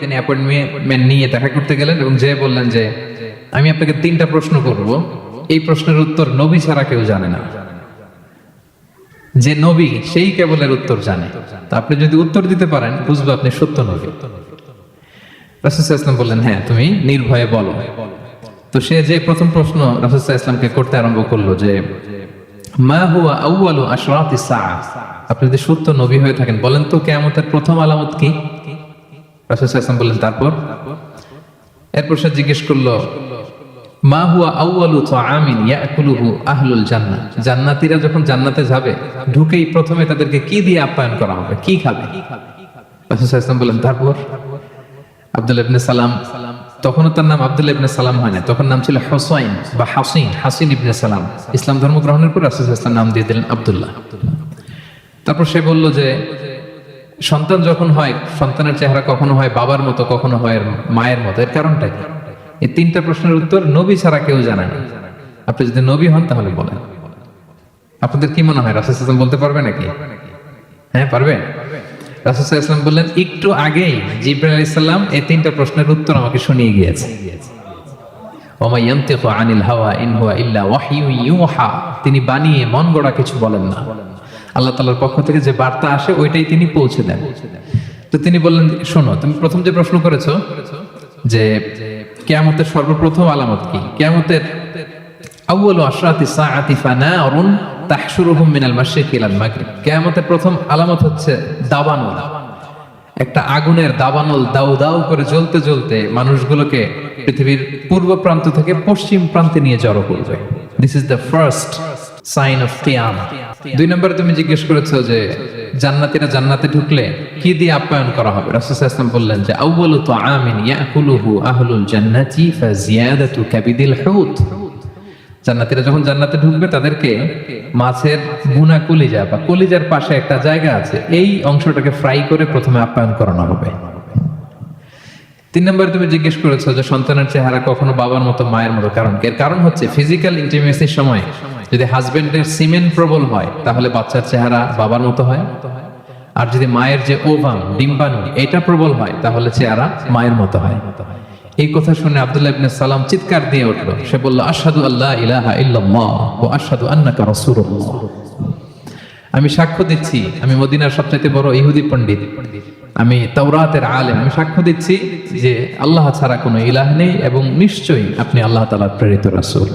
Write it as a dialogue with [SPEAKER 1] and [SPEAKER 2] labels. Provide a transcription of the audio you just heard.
[SPEAKER 1] তিনি অ্যাপয়েন্টমেন্ট নিয়ে দেখা করতে গেলেন এবং যে বললেন যে, আমি আপনাকে তিনটা প্রশ্ন করব। এই প্রশ্নের উত্তর নবী ছাড়া কেউ জানে না। যে নবী, সেই উত্তর জানে। তা আপনি যদি উত্তর দিতে পারেন, বুঝব আপনি সত্য নবী। রাসুসাহ ইসলাম বললেন হ্যাঁ তুমি নির্ভয়ে বলো। তো সে যে প্রথম প্রশ্ন রাসুসাহ ইসলামকে করতে আরম্ভ করল যে, মা হুয়া আউয়ালু আশরাতিস সাআ আপনি যদি সত্য নবী হয়ে থাকেন, বলেন তো কিয়ামতের প্রথম আলামত কি? বললেন, তারপর? এরপর সে জিজ্ঞেস করল, মা হুয়া ইয়াকুলুহু আহলুল যখন জান্নাতে যাবে, ঢুকেই প্রথমে তাদেরকে কি দিয়ে আপ্যায়ন করা হবে? কি খাবে? তারপর? আব্দুল ইবনে সালাম, তখনও তার নাম আব্দুল ইবনে সালাম হয় না, তখন নাম ছিল হোসাইন বা হাসিন হাসিন ইবনে সালাম। ইসলাম ধর্ম গ্রহণের পর রাসূল নাম দিয়ে দিলেন আব্দুল্লাহ। তারপর সে বলল যে সন্তান যখন হয়, সন্তানের চেহারা কখনো হয় বাবার মতো, কখনো হয় মায়ের মতো? এর কারণটা কি? এই তিনটা প্রশ্নের উত্তর নবী ছাড়া কেউ জানে না। আপনি যদি নবী হন, তাহলে বলেন। আপনাদের কি মনে হয়, রাসুল ইসলাম বলতে পারবে নাকি? হ্যাঁ পারবে? রাসুল ইসলাম বললেন, একটু আগেই জিব্রাইল আলাইহিস সালাম এই তিনটা প্রশ্নের উত্তর আমাকে শুনিয়ে গিয়েছে। আনিল হাওয়া ইল্লা ওয়াহয়ু ইউহা। তিনি বানিয়ে মন গড়া কিছু বলেন না। আল্লাহ তাআলার পক্ষ থেকে যে বার্তা আসে, ওইটাই তিনি পৌঁছে দেন। তো তিনি বললেন, শোনো, তুমি প্রথম যে প্রশ্ন করেছ যে কিয়ামতের সর্বপ্রথম আলামত কি? কিয়ামতের আশরাতি সাআতি তাহশুরুহুম মিনাল মাশরিক ইলাল মাগরিব। কিয়ামতের প্রথম আলামত হচ্ছে দাবানল। একটা আগুনের দাবানল দাউ দাউ করে জ্বলতে জ্বলতে মানুষগুলোকে পৃথিবীর পূর্ব প্রান্ত থেকে পশ্চিম প্রান্তে নিয়ে জড়ো করবে। This is the first sign of কিয়ামা দুই নম্বরে তুমি জিজ্ঞেস করেছ যে জান্নাতীরা জান্নাতে ঢুকলে কি দিয়ে আপ্যায়ন করা হবে? রাসূল বললেন যে ইয়াকুলুহু আহলুল জান্নাতি ফাজিয়াদাতু কাবিদিল হুত। যখন জান্নাতে ঢুকবে, তাদেরকে মাছের কলিজা বা কলিজার পাশে একটা জায়গা আছে, এই অংশটাকে ফ্রাই করে প্রথমে আপ্যায়ন করানো হবে। তিন নম্বরে তুমি জিজ্ঞেস করেছ যে, সন্তানের চেহারা কখনো বাবার মতো, মায়ের মতো? কারণ এর কারণ হচ্ছে ফিজিক্যাল ইন্টিমেসির সময় যদি হাজবেন্ডের সিমেন্ট প্রবল হয়, তাহলে বাচ্চার চেহারা বাবার মতো হয়। আর যদি মায়ের যে ওভাম, ডিম্বাণু, এটা প্রবল হয়, তাহলে চেহারা মায়ের মতো হয়। এই কথা শুনে আব্দুল্লাহ ইবনে সালাম চিৎকার দিয়ে উঠল। সে বলল, আশহাদু আল্লাহ ইলাহা ইল্লাল্লাহ ওয়া আশহাদু আন্নাকা রাসূলুল্লাহ। আমি সাক্ষ্য দিচ্ছি, আমি মদিনার সবচাইতে বড় ইহুদি পণ্ডিত। আমি তাওরাতের আলেম। আমি সাক্ষ্য দিচ্ছি যে আল্লাহ ছাড়া কোনো ইলাহ নেই এবং নিশ্চয়ই আপনি আল্লাহ তাআলার প্রেরিত রাসূল।